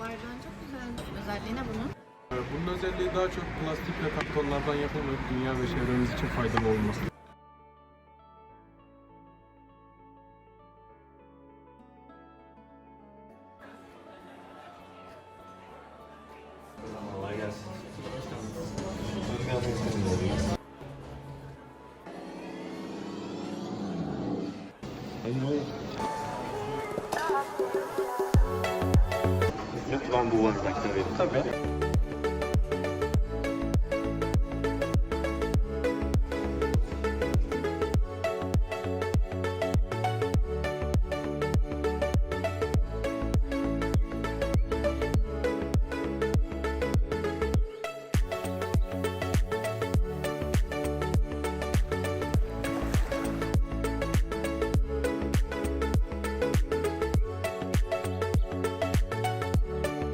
Özelliği ne bunun? Bunun özelliği daha çok plastik ve kartonlardan yapılmayıp dünya ve çevremiz için faydalı olması. Kolay gelsin. 한번 보고 갑니다. 기다려주세요.